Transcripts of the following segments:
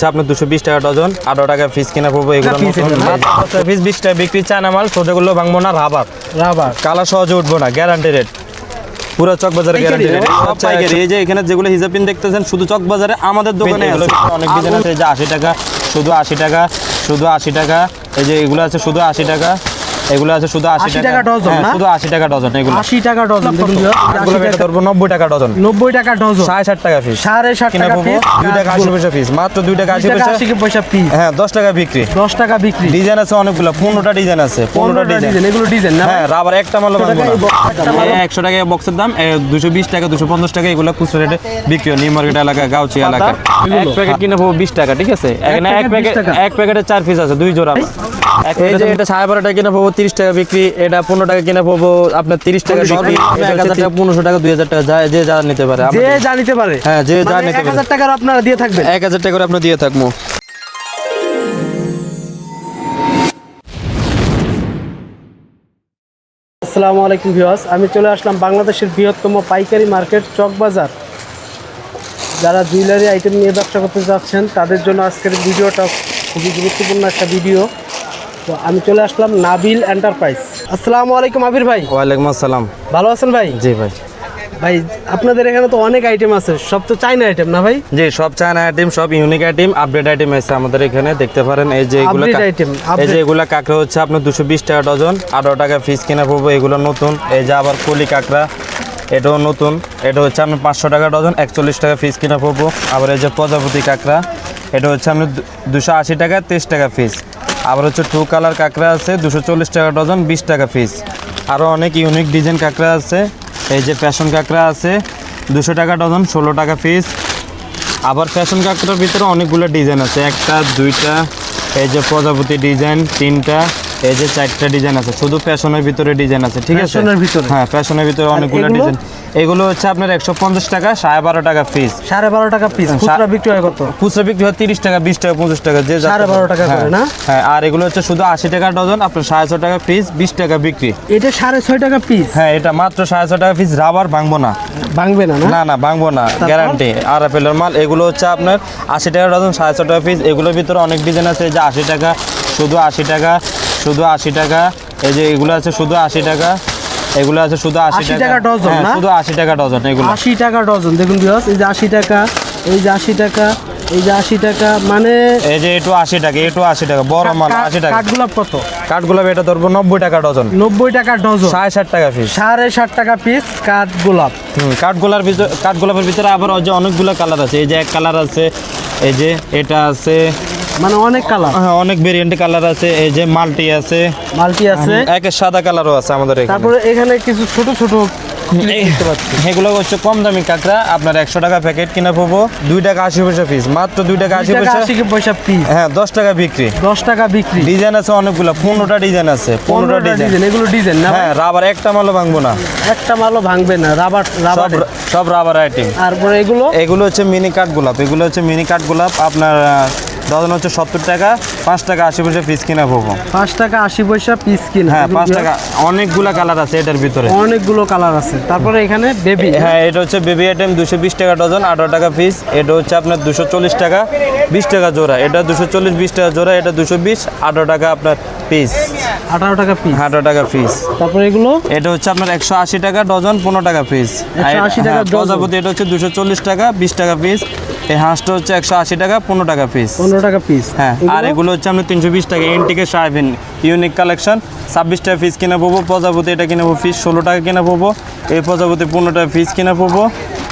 আচ্ছা আপনার দুশো বিশ টাকা ডজন আঠারো টাকা পিস কিনা পড়ব এগুলো পিস বিশ টাকা বিক্রি চায়না মাল ছোটোগুলো ভাঙবো না রাবার। রাবার। কালা সহজে উঠবো না গ্যারান্টি রেট পুরো চক বাজারে গ্যারান্টি রেট সব পাইকারি। এই যে এখানে যেগুলো হিসাবিন দেখতেছেন শুধু চক বাজারে আমাদের দোকানে অনেক ডিজাইন আছে যে আশি টাকা শুধু আশি টাকা শুধু আশি টাকা এই যে এগুলো আছে শুধু আশি টাকা। এগুলো আছে শুধু 80 টাকা। ডজন, হ্যাঁ, না? শুধু আশি টাকা ডজন এগুলো। আশি টাকা ডজন দেখুন viewers, এগুলো 80 এটা টাকা- ধরবো নব্বই টাকা ডজন। নব্বই টাকা ডজন। সাড়ে ষাট টাকা পিস সাড়ে ষাট কিনা টাকা পড়ব পিস দুই টাকা আশি পয়সা পিস মাত্র দুই টাকা আশি পয়সা? আশি পয়সা পিস হ্যাঁ দশ টাকা বিক্রি। দশ টাকা বিক্রি। ডিজাইন আছে অনেকগুলো পনেরোটা ডিজাইন আছে পনেরোটা পনেরোটা ডিজাইন ডিজাইন। এগুলো ডিজাইন না? হ্যাঁ রাবার একটা মাল box-এর একশো টাকা বক্সের দাম দুশো বিশ টাকা দুশো পঞ্চাশ টাকা এগুলো খুচরা রেটে বিক্রি নিউ মার্কেট এলাকা গাউচি এলাকা। এক প্যাকেট কিনে পাবো বিশ টাকা ঠিক আছে? এখানে এক প্যাকেট এক প্যাকেটে চার পিস আছে দুই জোড়া এটা সাড়ে বারো টাকা কিনে পাবো তিরিশ টাকা বিক্রি এটা পনেরো টাকা কিনে পাবো আপনার তিরিশ টাকা বিক্রি এক হাজার টাকা পনেরোশো টাকা দুই হাজার টাকা যায় যে যা নিতে পারে যে যা নিতে পারে। হ্যাঁ, যে যা নিতে এক হাজার টাকার আপনারা দিয়ে থাকবেন। এক হাজার টাকা আপনার দিয়ে থাকব। আসসালামু আলাইকুম ভিউয়ার্স আমি চলে আসলাম বাংলাদেশের বৃহত্তম পাইকারি মার্কেট চকবাজার যারা জুয়েলারি আইটেম নিয়ে ব্যবসা করতে যাচ্ছেন তাদের জন্য আজকের ভিডিওটা খুবই গুরুত্বপূর্ণ একটা ভিডিও। তো আমি চলে আসলাম নাবিল এন্টারপ্রাইজ। আসসালামু আলাইকুম আবির ভাই। ওয়ালাইকুম আসসালাম। ভালো আছেন ভাই? জি ভাই। ভাই আপনাদের এখানে তো অনেক আইটেম আছে সব তো চাইনা আইটেম না ভাই? জি সব চায়না আইটেম সব ইউনিক আইটেম আপডেট আইটেম আছে আমাদের এখানে দেখতে পারেন। এই যে এগুলো কা- এই যে এগুলো কাঁকড়া হচ্ছে আপনার দুশো বিশ টাকা ডজন আঠারো টাকা পিস কিনা পড়ব এগুলো নতুন। এই যে আবার কলি কাঁকড়া এটাও নতুন। এটা হচ্ছে আপনার পাঁচশো টাকা ডজন একচল্লিশ টাকা পিস কিনা পড়ব আবার এই যে প্রজাপতি কাঁকড়া এটা হচ্ছে আপনার দুশো আশি টাকা তেইশ টাকা পিস আবার হচ্ছে টু কালার কাঁকড়া আছে দুশো চল্লিশ টাকা ডজন বিশ টাকা পিস আরও অনেক ইউনিক ডিজাইন কাঁকড়া আছে। এই যে ফ্যাশন কাঁকড়া আছে দুশো টাকা ডজন ষোলো টাকা পিস আবার ফ্যাশন কাঁকড়ার ভিতরে অনেকগুলো ডিজাইন আছে। একটা দুইটা এই যে প্রজাপতি ডিজাইন তিনটা এই যে চারটা ডিজাইন আছে। শুধু ফ্যাশনের ভিতরে ডিজাইন আছে ঠিক আছে? ফ্যাশনের ভিতরে? হ্যাঁ ফ্যাশনের ভিতরে অনেকগুলো ডিজাইন এগুলো হচ্ছে আপনার একশো পঞ্চাশ টাকা সাড়ে বারো টাকা পিস সাড়ে বারো টাকা পিস খুচরা বিক্রি হয় কত? খুচরা বিক্রি হয় তিরিশ টাকা বিশ টাকা পঁচিশ টাকা যে সাড়ে বারো টাকা করে হ্যাঁ, না? হ্যাঁ আর এগুলো হচ্ছে শুধু আশি টাকা ডজন আপনার সাড়ে ছয় টাকা পিস বিশ টাকা বিক্রি। এটা সাড়ে ছয় টাকা পিস হ্যাঁ এটা মাত্র সাড়ে ছয় টাকা পিস রাবার ভাঙবো না। ভাঙবে না না? না না ভাঙবো না গ্যারান্টি আর আপেলের মাল এগুলো হচ্ছে আপনার আশি টাকা ডজন সাড়ে ছয় টাকা পিস এগুলোর ভিতরে অনেক ডিজাইন আছে যে আশি টাকা শুধু আশি টাকা শুধু আশি টাকা এই যে এগুলো আছে শুধু আশি টাকা। এগুলো আছে শুধু আশি 80 টাকা। ডজন, হ্যাঁ, না? শুধু আশি টাকা ডজন এগুলো। আশি টাকা ডজন। দেখুন বিয়স এই যে আশি টাকা এই যে আশি টাকা এই যে আশি টাকা মানে এই যে এটু আশি টাকা এটু আশি টাকা বড় মাল আশি টাকা। কাঠগোলাপ কত? কাঠগুলো এটা ধরবো নব্বই টাকা ডজন। নব্বই টাকা ডজন। সাড়ে ষাট টাকা পিস সাড়ে ষাট টাকা পিস কাঠগোলাপ। হুম কাঠগোলার ভিতরে কাঠগোলাপের ভিতরে আবার যে অনেকগুলো কালার আছে। এই যে এক কালার আছে এই যে এটা আছে মানে অনেক কালার। হ্যাঁ অনেক ভেরিয়েন্ট কালার আছে এই যে মাল্টি আছে। মাল্টি আছে। সাদা কালারও আছে আমাদের এখানে। তারপরে এখানে কিছু ছোট ছোট এগুলো হচ্ছে কম দামি কাঁকড়া আপনার একশো টাকা প্যাকেট কিনা পাবো দুই টাকা আশি পয়সা পিস মাত্র দুই টাকা আশি পয়সা। পয়সা পিস হ্যাঁ দশ টাকা বিক্রি। দশ টাকা বিক্রি। ডিজাইন আছে অনেকগুলো পনেরোটা ডিজাইন আছে পনেরোটা ডিজাইন। এগুলো ডিজাইন না হ্যাঁ রাবার একটা মালও ভাঙবো না। একটা মালও ভাঙবে না রাবার রাবার সব রাবার আইটেম তারপরে এগুলো? এগুলো হচ্ছে মিনি কাঠ গোলাপ এগুলো হচ্ছে মিনি কাঠ গোলাপ আপনার ডজন হচ্ছে সত্তর টাকা পাঁচ টাকা আশি পয়সা পিস কিনা পাবো পাঁচ টাকা আশি পয়সা পিস কিনা হ্যাঁ পাঁচ টাকা অনেকগুলা কালার আছে এটার ভিতরে। অনেকগুলো কালার আছে। তারপরে এখানে বেবি হ্যাঁ এটা হচ্ছে বেবি আইটেম দুশো বিশ টাকা ডজন আঠারো টাকা পিস এটা হচ্ছে আপনার দুশো চল্লিশ টাকা বিশ টাকা জোড়া। এটা দুশো চল্লিশ বিশ টাকা জোড়া এটা দুশো বিশ আঠারো টাকা আপনার পিস আঠারো টাকা পিস আঠারো টাকা পিস তারপরে এগুলো? এটা হচ্ছে আপনার একশো আশি টাকা ডজন পনেরো টাকা পিস 180 টাকা ডজন। প্রজাপতি এটা হচ্ছে দুশো চল্লিশ টাকা বিশ টাকা পিস এই হাঁসটা হচ্ছে একশো আশি টাকা পনেরো টাকা পিস পনেরো টাকা পিস হ্যাঁ আর এগুলো? হচ্ছে আপনার তিনশো বিশ টাকা। এনটিকে সাহেবিন ইউনিক কালেকশন ছাব্বিশ টাকা পিস কিনে পাবো। প্রজাপতি এটা কিনে পাবো পিস ষোলো টাকা কিনে পাবো। এই প্রজাপতি পনেরো টাকা পিস কিনে পাবো।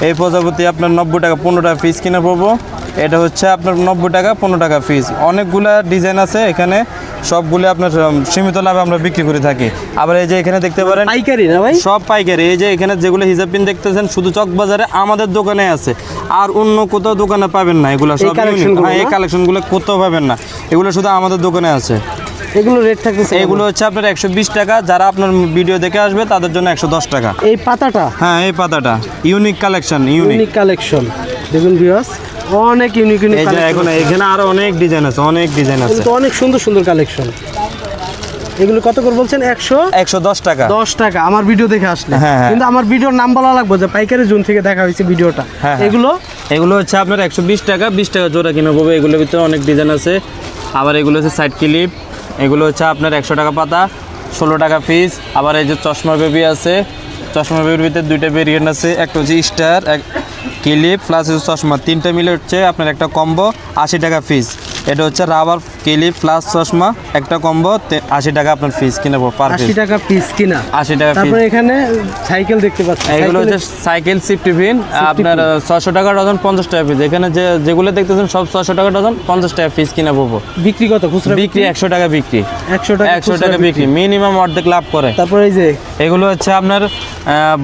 এই প্রজাপতি আপনার নব্বই টাকা পনেরো টাকা পিস কিনে পাবো। এটা হচ্ছে আপনার নব্বই টাকা পনেরো টাকা পিস অনেকগুলা ডিজাইন আছে এখানে সবগুলো আপনার সীমিত লাভে আমরা বিক্রি করে থাকি। আবার এই যে এখানে দেখতে পারেন পাইকারি না ভাই? সব পাইকারি। এই যে এখানে যেগুলো হিসাব পিন দেখতেছেন শুধু চক বাজারে আমাদের দোকানে আছে। আর অন্য কোথাও দোকানে পাবেন না এগুলো সব হ্যাঁ এই কালেকশনগুলো কোথাও পাবেন না। এগুলো শুধু আমাদের দোকানে আছে। এগুলো রেট থাকতেছে এগুলো হচ্ছে আপনার একশো বিশ টাকা। যারা আপনার ভিডিও দেখে আসবে তাদের জন্য একশো দশ টাকা। এই পাতাটা? হ্যাঁ এই পাতাটা। ইউনিক কালেকশন ইউনিক কালেকশন দেখুন ভিউয়ার্স অনেক ইউনিক ইউনিক এখন এখানে আরও অনেক ডিজাইন আছে অনেক ডিজাইন আছে। কিন্তু অনেক সুন্দর সুন্দর কালেকশন এগুলো কত করে বলছেন? একশো? একশো দশ টাকা। দশ টাকা। আমার ভিডিও দেখে আসলে। হ্যাঁ, হ্যাঁ। কিন্তু আমার ভিডিওর নাম বলা লাগবে যে পাইকারি জোন থেকে দেখা হয়েছে ভিডিওটা হ্যাঁ। এগুলো? এগুলো হচ্ছে আপনার একশো বিশ টাকা বিশ টাকা জোড়া কিনে পাবো। এগুলোর ভিতরে অনেক ডিজাইন আছে। আবার এগুলো হচ্ছে সাইড ক্লিপ এগুলো হচ্ছে আপনার একশো টাকা পাতা ষোলো টাকা পিস আবার এই যে চশমা বেবি আছে। চশমা বেবির ভিতরে দুইটা ভেরিয়েন্ট আছে, একটা হচ্ছে স্টার এক ক্লিপ প্লাস চশমা। তিনটা মিলে হচ্ছে আপনার একটা কম্বো আশি টাকা পিস এটা হচ্ছে রাবার ক্লিপ প্লাস চশমা একটা কম্বো আশি টাকা আপনার ফিস কিনে পার আশি টাকা পিস কিনা? আশি টাকা তারপরে এখানে সাইকেল দেখতে পাচ্ছি। এগুলো হচ্ছে সাইকেল সিফ টিফিন আপনার ছশো টাকা ডজন পঞ্চাশ টাকা পিস এখানে যে যেগুলো দেখতেছেন সব ছশো টাকা ডজন পঞ্চাশ টাকা পিস কিনে পাবো বিক্রি কত? খুচরা বিক্রি? একশো টাকা বিক্রি। একশো টাকা একশো টাকা বিক্রি। মিনিমাম অর্ধেক লাভ করে। তারপরে এই যে এগুলো হচ্ছে আপনার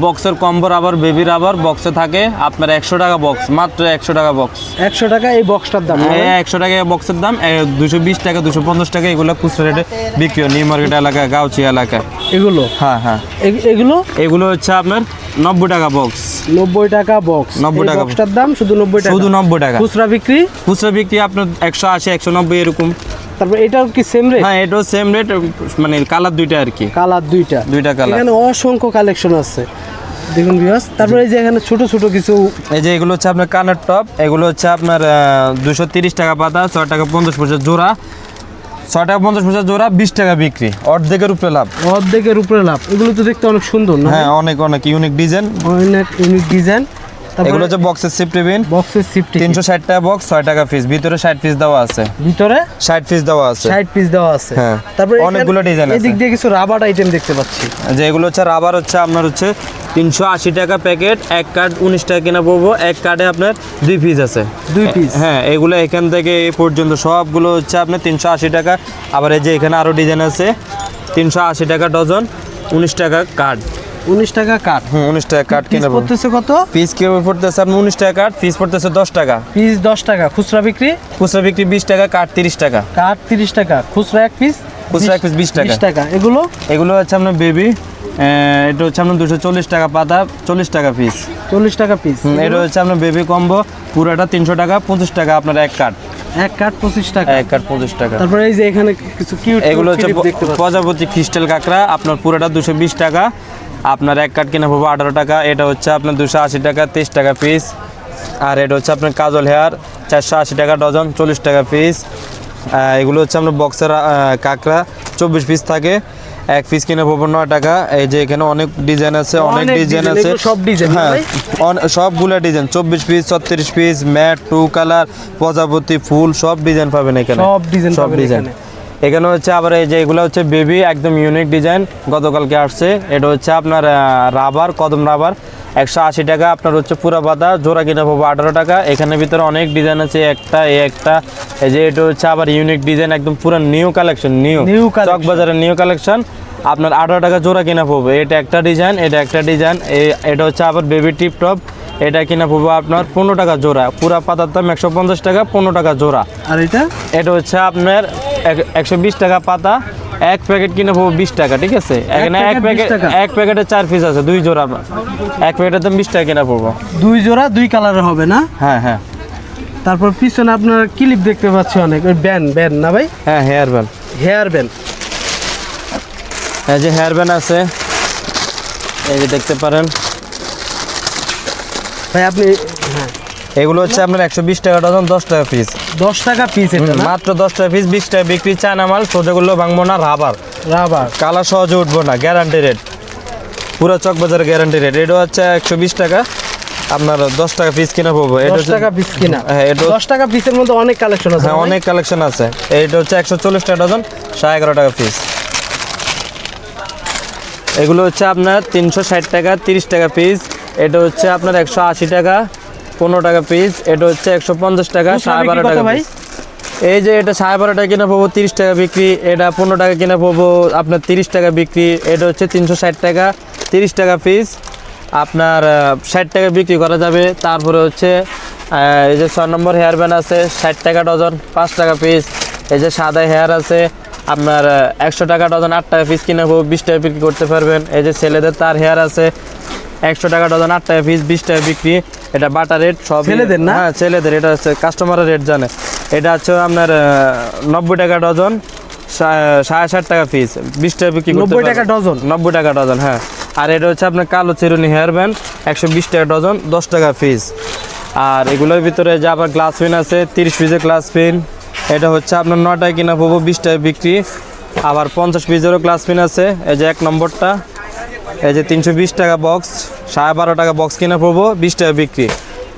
বক্সের কম্বো রাবার বেবি রাবার বক্সে থাকে আপনার একশো টাকা বক্স মাত্র একশো টাকা বক্স একশো টাকা এই বক্সটার দাম না একশো টাকা বক্সের দাম দুশো বিশ টাকা দুশো পঞ্চাশ টাকা এগুলো খুচরা রেটে বিক্রি হয়। নিউ মার্কেট এলাকা গাউচি এলাকায় এগুলো? হ্যাঁ হ্যাঁ। এগুলো? এগুলো হচ্ছে আপনার নব্বই টাকা বক্স নব্বই টাকা বক্স 90 এই টাকা বক্সটার দাম শুধু নব্বই টাকা। শুধু নব্বই টাকা। খুচরা বিক্রি? খুচরা বিক্রি আপনার একশো আশি একশো নব্বই এরকম। তারপর এটাও কি সেম রেট হ্যাঁ এটাও সেম রেট মানে কালার দুইটা আর কি। কালার দুইটা। দুইটা কালার এখানে অসংখ্য কালেকশন আছে। দেখুন বিয়াস তারপরে এই যে এখানে ছোট ছোট কিছু এই যে এগুলো হচ্ছে আপনার কানের টপ এগুলো হচ্ছে আপনার দুশো তিরিশ টাকা পাতা ছয় টাকা পঞ্চাশ পয়সা জোড়া। ছয় টাকা পঞ্চাশ পয়সা জোড়া বিশ টাকা বিক্রি। অর্ধেকের উপরে লাভ। অর্ধেকের উপরে লাভ। এগুলো তো দেখতে অনেক সুন্দর না? হ্যাঁ অনেক অনেক ইউনিক ডিজাইন অনেক ইউনিক ডিজাইন এগুলো হচ্ছে বক্সের সিফ টিফিন বক্সের সিফটি তিনশো ষাট টাকা বক্স ছয় টাকা পিস ভিতরে ষাট পিস দেওয়া আছে। ভিতরে ষাট পিস দেওয়া আছে। ষাট পিস দেওয়া আছে। হ্যাঁ। তারপরে অনেকগুলো ডিজাইন আছে। এদিক দিয়ে কিছু রাবার আইটেম দেখতে পাচ্ছি। যে এগুলো হচ্ছে রাবার হচ্ছে আপনার হচ্ছে তিনশো আশি টাকা প্যাকেট এক কার্ড উনিশ টাকা কিনা পড়ব এক কার্ডে আপনার দুই পিস আছে। দুই পিস হ্যাঁ এগুলো এখান থেকে এ পর্যন্ত সবগুলো হচ্ছে আপনার তিনশো আশি টাকা। আবার এই যে এখানে আরও ডিজাইন আছে তিনশো আশি টাকা ডজন উনিশ টাকা কার্ড। উনিশ টাকা কাঠ হুম উনিশ টাকা পিস কিনে পড়তেছে কত? পিস কিনে পড়তেছে? আপনার উনিশ টাকা কার্ড পিস পড়তেছে দশ টাকা। পিস দশ টাকা। খুচরা বিক্রি? খুচরা বিক্রি বিশ টাকা কার্ড তিরিশ টাকা। কাঠ তিরিশ টাকা। খুচরা এক পিস খুচরা এক piece 20 টাকা। বিশ টাকা। এগুলো? এগুলো হচ্ছে আপনার বেবি এটা হচ্ছে আপনার দুশো চল্লিশ টাকা পাতা চল্লিশ টাকা পিস চল্লিশ টাকা পিস এটা হচ্ছে আপনার বেবি কম্বো পুরোটা তিনশো টাকা পঁচিশ টাকা আপনার এক কার্ড এক কাঠ পঁচিশ টাকা। এক কার্ড পঁচিশ টাকা। তারপরে এই যে এখানে কিছু কিউট এগুলো হচ্ছে প্রজাপতি ক্রিস্টাল কাঁকড়া আপনার পুরোটা দুশো বিশ টাকা। আপনার এক কাঠ কিনে পাবো আঠারো টাকা এটা হচ্ছে আপনার দুশো আশি টাকা তেইশ টাকা পিস আর এটা হচ্ছে আপনার কাজল হেয়ার চারশো আশি টাকা ডজন চল্লিশ টাকা পিস এগুলো হচ্ছে আপনার বক্সের কাঁকড়া চব্বিশ পিস থাকে। এক পিস কিনে পড়ব নয় টাকা। এই যে এখানে অনেক ডিজাইন আছে অনেক ডিজাইন আছে। সব ডিজাইন হ্যাঁ? সবগুলা ডিজাইন চব্বিশ পিস ছত্রিশ পিস ম্যাট টু কালার প্রজাপতি ফুল সব ডিজাইন পাবেন এখানে। সব ডিজাইন সব ডিজাইন। এখানে। হচ্ছে আবার এই যে এগুলো হচ্ছে বেবি একদম ইউনিক ডিজাইন গতকালকে আসছে। এটা হচ্ছে আপনার রাবার কদম রাবার একশো আশি টাকা আপনার হচ্ছে পুরা পাতা জোড়া কিনে পাবো আঠারো টাকা। এখানে ভিতরে অনেক ডিজাইন আছে একটা এই একটা। এই যে এটা হচ্ছে আবার ইউনিক ডিজাইন একদম পুরো নিউ কালেকশন নিউ নিউ। চক বাজারের নিউ কালেকশন আপনার আঠারো টাকা জোড়া কিনা পাবো। এটা একটা ডিজাইন এটা একটা ডিজাইন এটা হচ্ছে আবার বেবি টিপ টপ এটা কিনা পাবো আপনার পনেরো টাকা জোড়া। পুরা পাতার দাম একশো পঞ্চাশ টাকা পনেরো টাকা জোড়া। আর এটা? এটা হচ্ছে আপনার একশো বিশ টাকা পাতা। এক প্যাকেট কিনে পাবো বিশ টাকা ঠিক আছে? এখানে এক প্যাকেট 20 প্যাকেট টাকা? এক প্যাকেটে চার পিস আছে দুই জোড়া এক প্যাকেটের দাম বিশ টাকা কিনা পড়ব দুই জোড়া দুই কালারের হবে না? হ্যাঁ হ্যাঁ। তারপর পিছনে আপনার ক্লিপ দেখতে পাচ্ছি অনেক। ওই ব্যান ব্যান না ভাই? হ্যাঁ হেয়ার ব্যান্ড হেয়ার ব্যান এই যে হেয়ার ব্যান্ড আছে। এই যে দেখতে পারেন। ভাই আপনি হ্যাঁ এগুলো হচ্ছে আপনার একশো বিশ টাকা ডজন দশ টাকা পিস দশ টাকা পিস মাত্র দশ টাকা পিস বিশ টাকা বিক্রি চায়না মাল সোজাগুলো ভাঙবো না রাবার। রাবার। কালার সহজে উঠবো না গ্যারান্টি রেট পুরো চক বাজারের গ্যারান্টি রেট এটা হচ্ছে একশো বিশ টাকা আপনার দশ টাকা পিস কিনা পাবো দশ টাকা পিস কিনা? হ্যাঁ এটা দশ টাকা পিসের মধ্যে অনেক কালেকশন আছে হ্যাঁ অনেক কালেকশন আছে। এইটা হচ্ছে একশো চল্লিশ টাকা ডজন সাড়ে এগারো টাকা পিস এগুলো হচ্ছে আপনার তিনশো ষাট টাকা তিরিশ টাকা পিস এটা হচ্ছে আপনার একশো আশি টাকা পনেরো টাকা পিস এটা হচ্ছে একশো পঞ্চাশ টাকা সাড়ে বারো টাকা ভাই? পিস এই যে এটা সাড়ে বারো টাকা কিনে পাবো তিরিশ টাকা বিক্রি এটা পনেরো টাকা কিনে পাবো আপনার তিরিশ টাকা বিক্রি এটা হচ্ছে তিনশো ষাট টাকা তিরিশ টাকা পিস আপনার ষাট টাকা বিক্রি করা যাবে তারপরে হচ্ছে এই যে ছয় নম্বর হেয়ার ব্যান্ড আছে ষাট টাকা ডজন পাঁচ টাকা পিস এই যে সাদা হেয়ার আছে আপনার একশো টাকা ডজন আট টাকা পিস কিনে পাবো বিশ টাকা বিক্রি করতে পারবেন। এই যে ছেলেদের তার হেয়ার আছে একশো টাকা ডজন আট টাকা পিস বিশ টাকা বিক্রি। এটা বাটা রেট সব ছেলেদের না? হ্যাঁ ছেলেদের। এটা হচ্ছে কাস্টমারের রেট জানে। এটা হচ্ছে আপনার নব্বই টাকা ডজন সাড়ে ষাট টাকা পিস বিশ টাকা বিক্রি নব্বই টাকা ডজন? নব্বই টাকা ডজন হ্যাঁ। আর এটা হচ্ছে আপনার কালো চিরুনি হেয়ার ব্যান্ড একশো বিশ টাকা ডজন দশ টাকা পিস আর এগুলোর ভিতরে যে আবার গ্লাস পেন আছে তিরিশ পিসের গ্লাস পেন এটা হচ্ছে আপনার নটায় কিনা পাবো বিশ টাকা বিক্রি। আবার পঞ্চাশ পিসেরও গ্লাস পেন আছে। এই যে এক নম্বরটা এই যে তিনশো বিশ টাকা বক্স সাড়ে বারো টাকা বক্স কিনে পড়ব বিশ টাকা বিক্রি।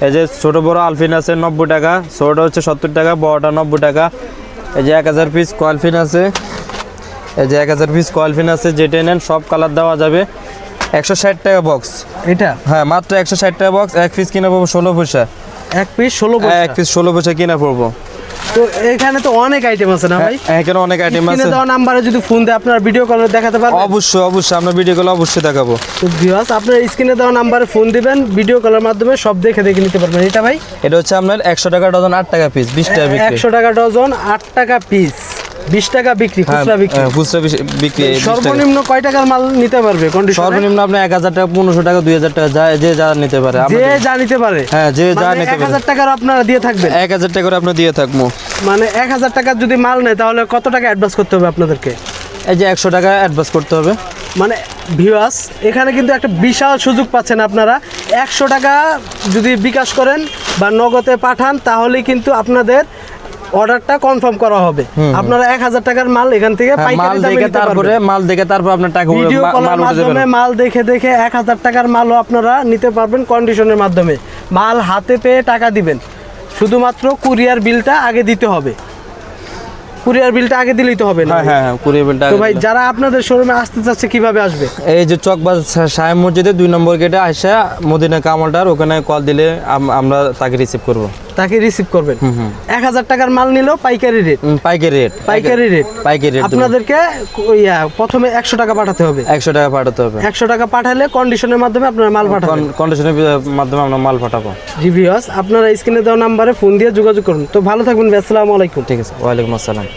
এই যে ছোটো বড়ো আলফিন আছে নব্বই টাকা ছোটোটা হচ্ছে সত্তর টাকা বড়টা নব্বই টাকা। এই যে এক হাজার পিস কোয়ালফিন আছে। এই যে এক হাজার পিস কোয়ালফিন আছে যেটা নেন সব কালার দেওয়া যাবে। একশো ষাট টাকা বক্স এটা? হ্যাঁ মাত্র একশো ষাট টাকা বক্স এক পিস কিনে পড়ব ষোলো পয়সা। এক পিস ষোলো এক পিস ষোলো পয়সা কিনে পড়ব তো এখানে তো অনেক আইটেম আছে না ভাই? হ্যাঁ, এখানে অনেক আইটেম কিনে আছে। দেওয়া নাম্বারে যদি ফোন দেয় আপনার ভিডিও কলে দেখাতে পারবেন? অবশ্যই অবশ্যই আমরা ভিডিও কলে অবশ্যই দেখাবো। তো ভিউয়ার্স আপনার স্ক্রিনে দেওয়া নাম্বারে ফোন দিবেন ভিডিও কলের মাধ্যমে সব দেখে দেখে নিতে পারবেন। এটা ভাই? এটা হচ্ছে আপনার একশো টাকা ডজন আট টাকা পিস বিশ টাকা বিক্রি। একশো টাকা ডজন আট টাকা পিস বিশ টাকা বিক্রি হ্যাঁ, খুচরা বিক্রি। হ্যাঁ, খুচরা বিক্রি 20 টাকা। সর্বনিম্ন কয় টাকার মাল নিতে পারবে? কন্ডিশন সর্বনিম্ন আপনি এক হাজার টাকা পনেরোশো টাকা দুই হাজার টাকা যা যে যা নিতে পারে যে যা নিতে পারে। হ্যাঁ যে যা মানে নিতে পারে। হাজার টাকার আপনারা দিয়ে থাকবেন? এক হাজার টাকা আপনি দিয়ে থাকব। মানে এক হাজার টাকার যদি মাল নেয় তাহলে কত টাকা অ্যাডভান্স করতে হবে আপনাদেরকে? এই যে একশো টাকা অ্যাডভান্স করতে হবে। মানে ভিউয়ার্স এখানে কিন্তু একটা বিশাল সুযোগ পাচ্ছেন আপনারা। একশো টাকা যদি বিকাশ করেন বা নগদে পাঠান তাহলে কিন্তু আপনাদের অর্ডারটা কনফার্ম করা হবে। আপনারা এক হাজার টাকার মাল এখান থেকে হ্যাঁ, মাল দেখে তারপরে মাল দেখে তারপর আপনার টাকা ভিডিও কলের মাল মাধ্যমে মাল দেখে দেখে এক হাজার টাকার মালও আপনারা নিতে পারবেন কন্ডিশনের মাধ্যমে। মাল হাতে পেয়ে টাকা দিবেন। শুধুমাত্র কুরিয়ার বিলটা আগে দিতে হবে। কুরিয়ার বিলটা আগে দিলেই তো হবে না হ্যাঁ হ্যাঁ হ্যাঁ কুড়ি বিলটা তো ভাই যারা আপনাদের শোরুমে আসতে চাচ্ছে কীভাবে আসবে? এই যে চকবাজ সাহেব মসজিদে দুই নম্বর গেটে আসা মদিনা কামালটার ওখানে কল দিলে আমরা তাকে রিসিভ করব। তাকে রিসিভ করবেন। এক হাজার টাকার মাল নিলেও পাইকারি রেট পাইকারি রেট পাইকারি রেট পাইকারি রেট আপনাদেরকে ইয়া প্রথমে একশো টাকা পাঠাতে হবে। একশো টাকা পাঠাতে হবে। একশো টাকা পাঠালে কন্ডিশনের মাধ্যমে আপনারা মাল পাঠাবেন। কন্ডিশনের মাধ্যমে আমরা মাল পাঠাবো। জি আপনারা স্ক্রিনে দেওয়া নাম্বারে ফোন দিয়ে যোগাযোগ করুন। তো ভালো থাকবেন আসসালামু আলাইকুম। ঠিক আছে ওয়ালাইকুম আসসালাম।